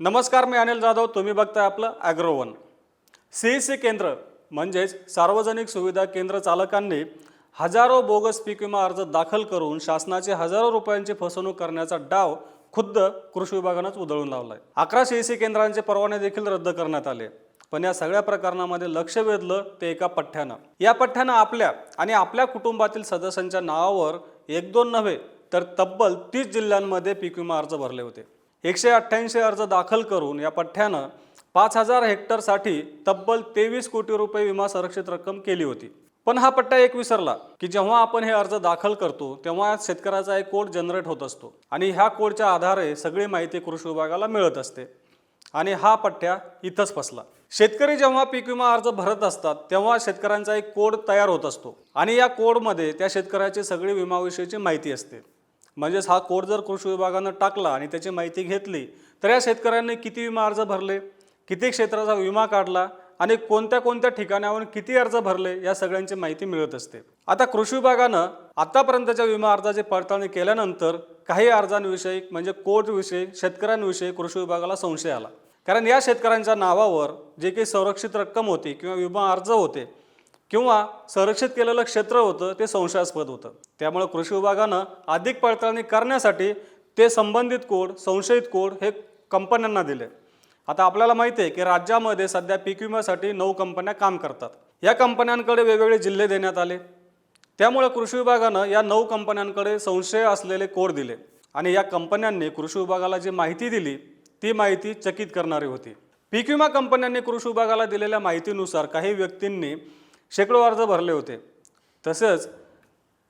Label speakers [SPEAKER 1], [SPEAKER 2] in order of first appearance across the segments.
[SPEAKER 1] नमस्कार मी अनिल जाधव. तुम्ही बघताय आपलं ॲग्रोवन सी सी केंद्र म्हणजेच सार्वजनिक सुविधा केंद्र चालकांनी हजारो बोगस पीक विमा अर्ज दाखल करून शासनाचे हजारो रुपयांची फसवणूक करण्याचा डाव खुद्द कृषी विभागानंच उधळून लावलाय. अकरा सी सी केंद्रांचे परवाने देखील रद्द करण्यात आले. पण या सगळ्या प्रकरणामध्ये लक्ष वेधलं ते एका पठ्ठ्यानं. या पठ्ठ्यानं आपल्या आणि आपल्या कुटुंबातील सदस्यांच्या नावावर एक दोन नव्हे तर तब्बल तीस जिल्ह्यांमध्ये पीक विमा अर्ज भरले होते. एकशे अठ्ठ्याऐंशी अर्ज दाखल करून या पठ्ठ्यानं पाच हजार हेक्टरसाठी तब्बल तेवीस कोटी रुपये विमा संरक्षित रक्कम केली होती. पण हा पट्टा एक विसरला की जेव्हा आपण हे अर्ज दाखल करतो तेव्हा शेतकऱ्याचा एक कोड जनरेट होत असतो आणि ह्या कोडच्या आधारे सगळी माहिती कृषी विभागाला मिळत असते आणि हा पट्ट्या इथंच फसला. शेतकरी जेव्हा पीक विमा अर्ज भरत असतात तेव्हा शेतकऱ्यांचा एक कोड तयार होत असतो आणि या कोडमध्ये त्या शेतकऱ्याची सगळी विमाविषयीची माहिती असते. म्हणजेच हा कोड जर कृषी विभागानं टाकला आणि त्याची माहिती घेतली तर या शेतकऱ्यांनी किती विमा अर्ज भरले किती क्षेत्राचा विमा काढला आणि कोणत्या कोणत्या ठिकाणावरून किती अर्ज भरले या सगळ्यांची माहिती मिळत असते. आता कृषी विभागानं आतापर्यंतच्या विमा अर्जाची पडताळणी केल्यानंतर काही अर्जांविषयी म्हणजे कोर्टविषयी शेतकऱ्यांविषयी कृषी विभागाला संशय आला. कारण या शेतकऱ्यांच्या नावावर जे काही संरक्षित रक्कम होती किंवा विमा अर्ज होते किंवा संरक्षित केलेलं क्षेत्र होतं ते संशयास्पद होतं. त्यामुळे कृषी विभागानं अधिक पडताळणी करण्यासाठी ते संबंधित कोड संशयित कोड हे कंपन्यांना दिले. आता आपल्याला माहिती आहे की राज्यामध्ये सध्या पीक विम्यासाठी नऊ कंपन्या काम करतात. या कंपन्यांकडे वेगवेगळे जिल्हे देण्यात आले. त्यामुळे कृषी विभागानं या नऊ कंपन्यांकडे संशय असलेले कोड दिले आणि या कंपन्यांनी कृषी विभागाला जी माहिती दिली ती माहिती चकित करणारी होती. पीक विमा कंपन्यांनी कृषी विभागाला दिलेल्या माहितीनुसार काही व्यक्तींनी शेकडो अर्ज भरले होते. तसेच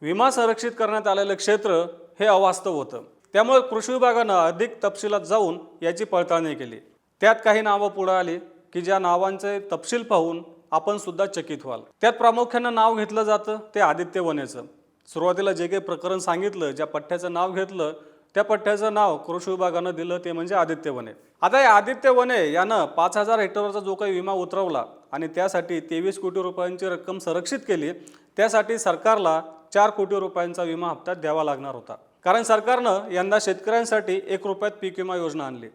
[SPEAKER 1] विमा संरक्षित करण्यात आलेलं क्षेत्र हे अवास्तव होतं. त्यामुळे कृषी विभागानं अधिक तपशिलात जाऊन याची पडताळणी केली. त्यात काही नावं पुढं आली की ज्या नावांचे तपशील पाहून आपण सुद्धा चकित व्हाल. त्यात प्रामुख्यानं नाव घेतलं जातं ते आदित्य वनेचं. सुरुवातीला जे काही प्रकरण सांगितलं ज्या पठ्ठ्याचं नाव घेतलं त्या पठ्ठ्याचं नाव कृषी विभागानं दिलं ते म्हणजे आदित्य वने. आता या आदित्य वने यानं पाच हजार हेक्टरवरचा जो काही विमा उतरवला आणि त्यासाठी तेवीस कोटी रुपयांची रक्कम संरक्षित केली त्यासाठी सरकारला चार कोटी रुपयांचा विमा हप्ता द्यावा लागणार होता. कारण सरकारनं यंदा शेतकऱ्यांसाठी एक रुपयात पीक विमा योजना आणली.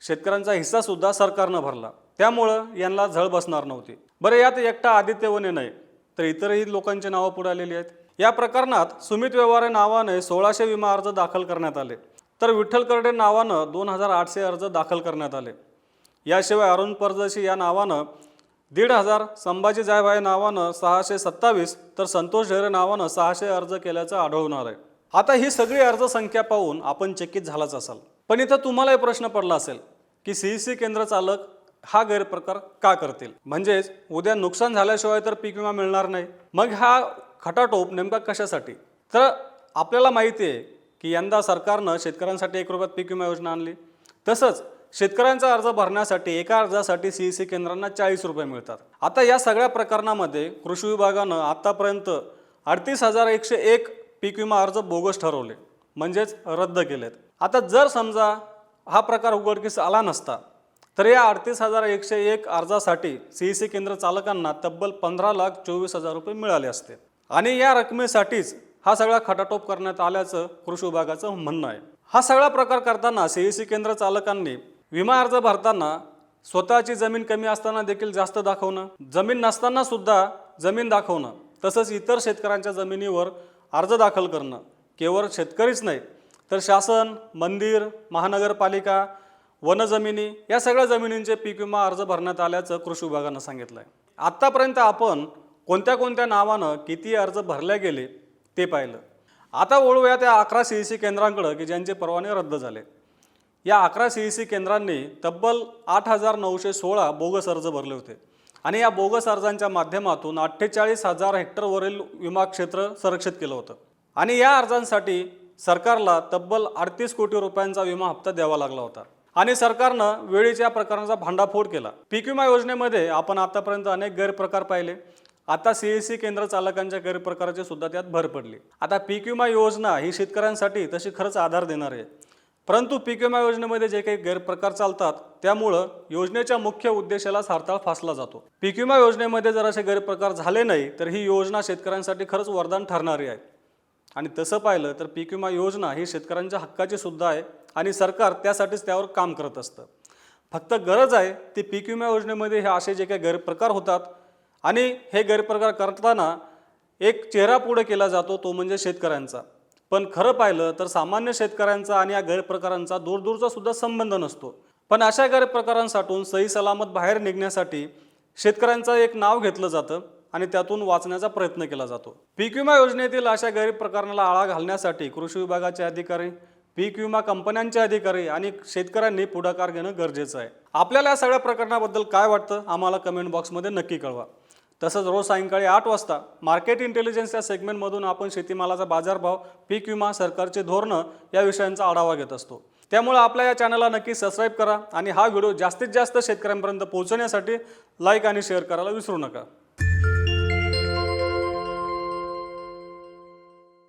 [SPEAKER 1] शेतकऱ्यांचा हिस्सा सुद्धा सरकारनं भरला. त्यामुळं यांना झळ बसणार नव्हती. बरं यात एकटा आदित्य वने नाही तर इतरही लोकांची नावं पुढे आलेली आहेत. या प्रकरणात सुमित व्यवहारे नावाने सोळाशे विमा अर्ज दाखल करण्यात आले. तर विठ्ठल करडे नावानं दोन हजार आठशे अर्ज दाखल करण्यात आले. याशिवाय अरुण परदेशी या नावानं दीड हजार संभाजी जायभाई नावानं सहाशे सत्तावीस तर संतोष ढेरे नावानं सहाशे अर्ज केल्याचं आढळून आहे आता ही सगळी अर्ज संख्या पाहून आपण चकित झालाच असाल. पण इथं तुम्हालाही प्रश्न पडला असेल की सी सी केंद्र चालक हा गैरप्रकार का करतील? म्हणजेच उद्या नुकसान झाल्याशिवाय तर पीक विमा मिळणार नाही. मग हा खटाटोप नेमका कशासाठी? तर आपल्याला माहिती आहे की यंदा सरकारनं शेतकऱ्यांसाठी एक रुपयात पीक विमा योजना आणली. तसंच शेतकऱ्यांचा अर्ज भरण्यासाठी एका अर्जासाठी सी सी केंद्रांना चाळीस रुपये मिळतात. आता या सगळ्या प्रकरणामध्ये कृषी विभागानं आत्तापर्यंत अडतीस हजार एकशे एक पीक विमा अर्ज बोगस ठरवले म्हणजेच रद्द केलेत. आता जर समजा हा प्रकार उघडकीस आला नसता तर या अडतीस हजार एकशे एक अर्जासाठी सी सी केंद्र चालकांना तब्बल पंधरा लाख चोवीस हजार रुपये मिळाले असते. आणि या रकमेसाठीच हा सगळा खटाटोप करण्यात आल्याचं कृषी विभागाचं म्हणणं आहे. हा सगळा प्रकार करताना सी सी केंद्र चालकांनी विमा अर्ज भरताना स्वतःची जमीन कमी असताना देखील जास्त दाखवणं जमीन नसताना सुद्धा जमीन दाखवणं तसंच इतर शेतकऱ्यांच्या जमिनीवर अर्ज दाखल करणं केवळ शेतकरीच नाही तर शासन मंदिर महानगरपालिका वनजमिनी या सगळ्या जमिनींचे पीक विमा अर्ज भरण्यात आल्याचं कृषी विभागानं सांगितलं आहे आत्तापर्यंत आपण कोणत्या कोणत्या नावानं किती अर्ज भरले गेले ते पाहिलं. आता वळूया त्या अकरा सी ई सी केंद्रांकडं की ज्यांचे परवाने रद्द झाले. या अकरा सी ई सी केंद्रांनी तब्बल आठ हजार नऊशे सोळा बोगस अर्ज भरले होते. आणि या बोगस अर्जांच्या माध्यमातून अठ्ठेचाळीस हजार हेक्टरवरील विमा क्षेत्र संरक्षित केलं होतं. आणि या अर्जांसाठी सरकारला तब्बल अडतीस कोटी रुपयांचा विमा हप्ता द्यावा लागला होता. आणि सरकारनं वेळीच्या प्रकारांचा भांडाफोड केला. पीक विमा योजनेमध्ये आपण आतापर्यंत अनेक गैरप्रकार पाहिले. आता सी एस सी केंद्र चालकांच्या गैरप्रकाराची सुद्धा त्यात भर पडली. आता पीक विमा योजना ही शेतकऱ्यांसाठी तशी खरंच आधार देणार आहे. परंतु पीक विमा योजनेमध्ये जे काही गैरप्रकार चालतात त्यामुळं योजनेच्या मुख्य उद्देशाला सारताळ फासला जातो. पीक विमा योजनेमध्ये जर असे गैरप्रकार झाले नाही तर ही योजना शेतकऱ्यांसाठी खरंच वरदान ठरणारी आहे. आणि तसं पाहिलं तर पीक विमा योजना ही शेतकऱ्यांच्या हक्काची सुद्धा आहे आणि सरकार त्यासाठीच त्यावर काम करत असतं. फक्त गरज आहे ती पीक विमा योजनेमध्ये हे असे जे काही गैरप्रकार होतात आणि हे गैरप्रकार करताना एक चेहरा पुढे केला जातो तो म्हणजे शेतकऱ्यांचा. पण खरं पाहिलं तर सामान्य शेतकऱ्यांचा आणि या गैरप्रकारांचा दूरदूरचा सुद्धा संबंध नसतो. पण अशा गैरप्रकारांसाठून सही सलामत बाहेर निघण्यासाठी शेतकऱ्यांचं एक नाव घेतलं जातं आणि त्यातून वाचण्याचा प्रयत्न केला जातो. पीक विमा योजनेतील अशा गैरप्रकारांना आळा घालण्यासाठी कृषी विभागाचे अधिकारी पीक विमा कंपन्यांचे अधिकारी आणि शेतकऱ्यांनी पुढाकार घेणं गरजेचं आहे. आपल्याला या सगळ्या प्रकरणाबद्दल काय वाटतं? आम्हाला कमेंट बॉक्समध्ये नक्की कळवा. तसंच रोज सायंकाळी आठ वाजता मार्केट इंटेलिजन्स या सेगमेंटमधून आपण शेतीमालाचा बाजारभाव पीक विमा सरकारचे धोरणं या विषयांचा आढावा घेत असतो. त्यामुळे आपल्या या चॅनलला नक्की सबस्क्राईब करा आणि हा व्हिडिओ जास्तीत जास्त शेतकऱ्यांपर्यंत पोहोचवण्यासाठी लाईक आणि शेअर करायला विसरू नका.